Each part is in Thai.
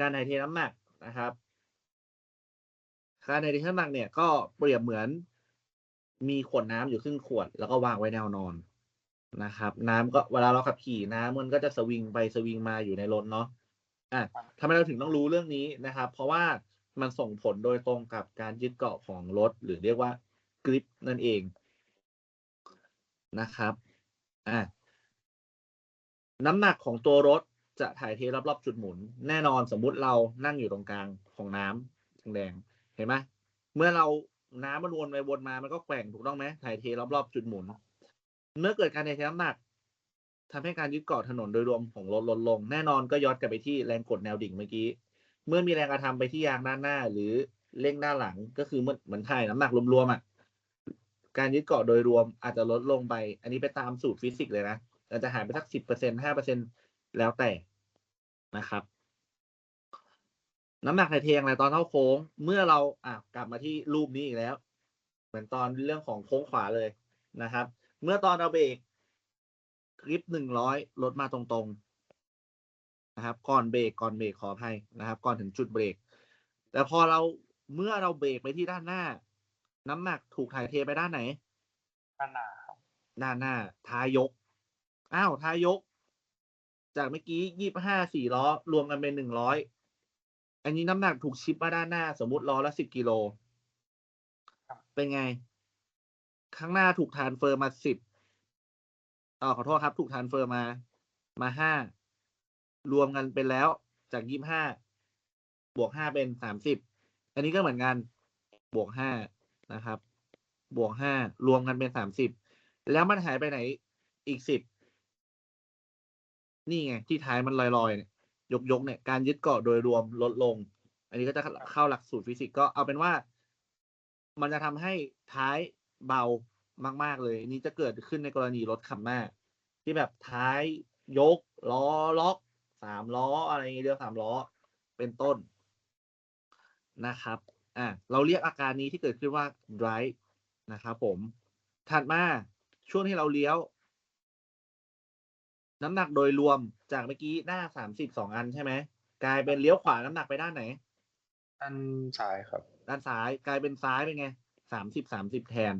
การถ่ายเทน้ำหนักนะครับการถ่ายเทน้ำหนักเนี่ยก็เปรียบเหมือนมีขวดน้ำอยู่ครึ่งขวด แล้วก็วางไว้แนวนอนนะครับ น้ำก็เวลาเราขับขี่น้ำมันก็จะสวิงไปสวิงมาอยู่ในรถเนาะอะทำไมเราถึงต้องรู้เรื่องนี้นะครับ เพราะว่ามันส่งผลโดยตรงกับการยึดเกาะของรถ หรือเรียกว่ากริปนั่นเองนะครับอะน้ำหนักของตัวรถ จะถ่ายเทรอบๆจุดหมุน แน่นอนสมมุติเรานั่งอยู่ตรงกลางของน้ำแดงเห็นไหมเมื่อเราน้ำมันวนไปวนมามันก็แกว่งถูกต้องไหมถ่ายเทรอบๆจุดหมุน เมื่อเกิดการถ่ายเทน้ำหนักทำให้การยึดเกาะถนนโดยรวมของรถลดลง แน่นอนก็ย้อนกลับไปที่แรงกดแนวดิ่งเมื่อกี้ เมื่อมีแรงกระทำไปที่ยางด้านหน้า หรือเร่งด้านหลังก็คือเหมือนเหมือนถ่ายน้ำหนักรวมๆอะการยึดเกาะโดยรวมอาจจะลดลงไป อันนี้ไปตามสูตรฟิสิกส์เลยนะอาจจะหายไปสักสิบเปอร์เซ็นห้าเปอร์เซ็น แล้วแต่นะครับ น้ำหนักถ่ายเทอย่างไรตอนเข้าโค้ง เมื่อเราอะกลับมาที่รูปนี้อีกแล้ว เหมือนตอนเรื่องของโค้งขวาเลยนะครับ เมื่อตอนเราเบรกคลิปหนึ่งร้อยลดมาตรงๆนะครับ ก่อนเบรกก่อนเบรกขออภัยนะครับ ก่อนถึงจุดเบรก แต่พอเราเมื่อเราเบรกไปที่ด้านหน้า น้ำหนักถูกถ่ายเทไปด้านไหน ด้านหน้าครับด้านหน้าท้ายยก อ้าวท้ายยก จากเมื่อกี้ยี่ห้าสี่ล้อ รวมกันเป็นหนึ่งร้อยอันนี้น้ำหนักถูกชิปมาด้านหน้า สมมุติล้อละสิบกิโล เป็นไง ข้างหน้าถูกทรานสเฟอร์มาสิบอ๋อขอโทษครับ ถูกทรานสเฟอร์มา มาห้ารวมกันเป็นแล้วจากยี่ห้าบวกห้าเป็นสามสิบอันนี้ก็เหมือนกัน บวกห้านะครับ บวกห้ารวมกันเป็นสามสิบแล้วมันหายไปไหนอีกสิบ นี่ไง ที่ท้ายมันลอยๆเนี่ยยกยกๆเนี่ยการยึดเกาะโดยรวมลดลง อันนี้ก็จะเข้าหลักสูตรฟิสิกส์ก็เอาเป็นว่า มันจะทำให้ท้ายเบามาก ๆ เลยอันนี้จะเกิดขึ้นในกรณีรถขับหน้า ที่แบบท้ายยก ล้อล็อกสามล้อ อะไรอย่างเงี้ยเรียกสามล้อ เป็นต้นนะครับ อะเราเรียกอาการนี้ที่เกิดขึ้นว่า drive นะครับผม ถัดมาช่วงที่เราเลี้ยว น้ำหนักโดยรวมจากเมื่อกี้หน้าสามสิบสองอันใช่ไหมกลายเป็นเลี้ยวขวาน้ำหนักไปด้านไหน ด้านซ้ายครับ ด้านซ้ายกลายเป็นซ้ายเป็นไงสามสิบสามสิบแทน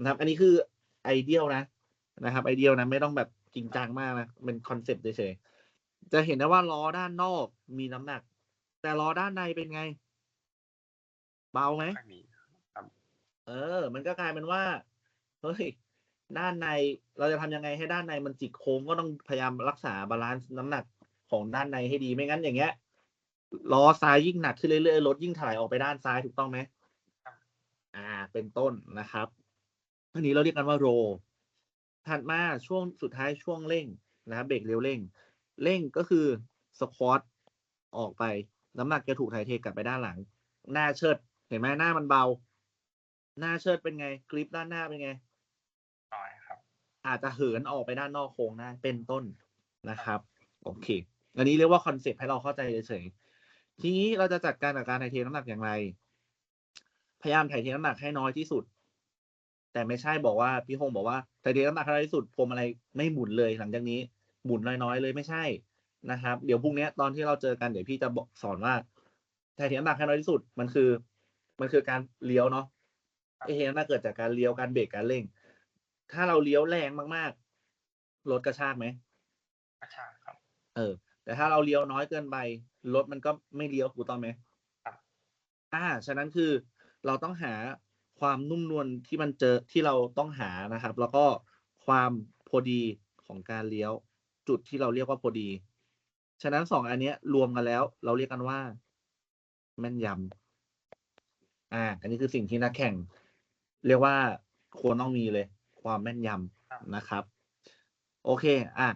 นะครับ อันนี้คือไอเดียลนะนะครับ ไอเดียลนะไม่ต้องแบบจริงจังมากนะเป็นคอนเซปต์เฉยๆจะเห็นได้ว่าล้อด้านนอกมีน้ำหนัก แต่ล้อด้านในเป็นไง เบาไหมไม่มีเออ มันก็กลายเป็นว่าเฮ้ย ด้านในเราจะทำยังไงให้ด้านในมันจิกโค้งก็ต้องพยายามรักษาบาลานซ์น้ำหนักของด้านในให้ดีไม่งั้นอย่างเงี้ยล้อซ้ายยิ่งหนักขึ้นเรื่อยๆรถยิ่งถลายออกไปด้านซ้ายถูกต้องไหมอ่า เป็นต้นนะครับอันนี้เราเรียกกันว่าโรถัดมาช่วงสุดท้ายช่วงเร่งนะครับเบรกเร็วเร่ง เร่งก็คือสควอตออกไป น้ำหนักจะถูกถ่ายเทกลับไปด้านหลัง หน้าเชิด เห็นไหมหน้ามันเบา หน้าเชิดเป็นไงกริปด้านหน้าเป็นไงน้อยครับ อาจจะเหินออกไปด้านนอกโค้งได้เป็นต้นนะครับ โอเค อันนี้เรียกว่าคอนเซปต์ให้เราเข้าใจเฉยๆทีนี้เราจะจัดการกับการถ่ายเทน้ำหนักอย่างไร พยายามถ่ายเทน้ำหนักให้น้อยที่สุด แต่ไม่ใช่บอกว่าพี่ฮงบอกว่าถ่ายเทน้ำหนักให้น้อยที่สุดพวงมาลัยไม่หมุนเลยหลังจากนี้หมุนน้อยๆ เลยไม่ใช่นะครับ เดี๋ยวพรุ่งนี้ตอนที่เราเจอกันเดี๋ยวพี่จะบอกสอนว่าถ่ายเทน้ำหนักให้น้อยที่สุดมันคือ มันคือการเลี้ยวเนาะไอเทน้ำหนักเกิดจากการเลี้ยวการเบรกการเร่ง ถ้าเราเลี้ยวแรงมากๆ รถกระชากไหมกระชากครับ เออ แต่ถ้าเราเลี้ยวน้อยเกินไป รถมันก็ไม่เลี้ยวถูกต้องไหมครับอ่า ฉะนั้นคือเราต้องหาความนุ่มนวลที่มันเจอที่เราต้องหานะครับ แล้วก็ความพอดีของการเลี้ยว จุดที่เราเรียกว่าพอดี ฉะนั้นสองอันเนี้ยรวมกันแล้ว เราเรียกกันว่า แม่นยำอ่า อันนี้คือสิ่งที่นักแข่ง เรียกว่าควรต้องมีเลย ความแม่นยำนะครับ โอเค อะ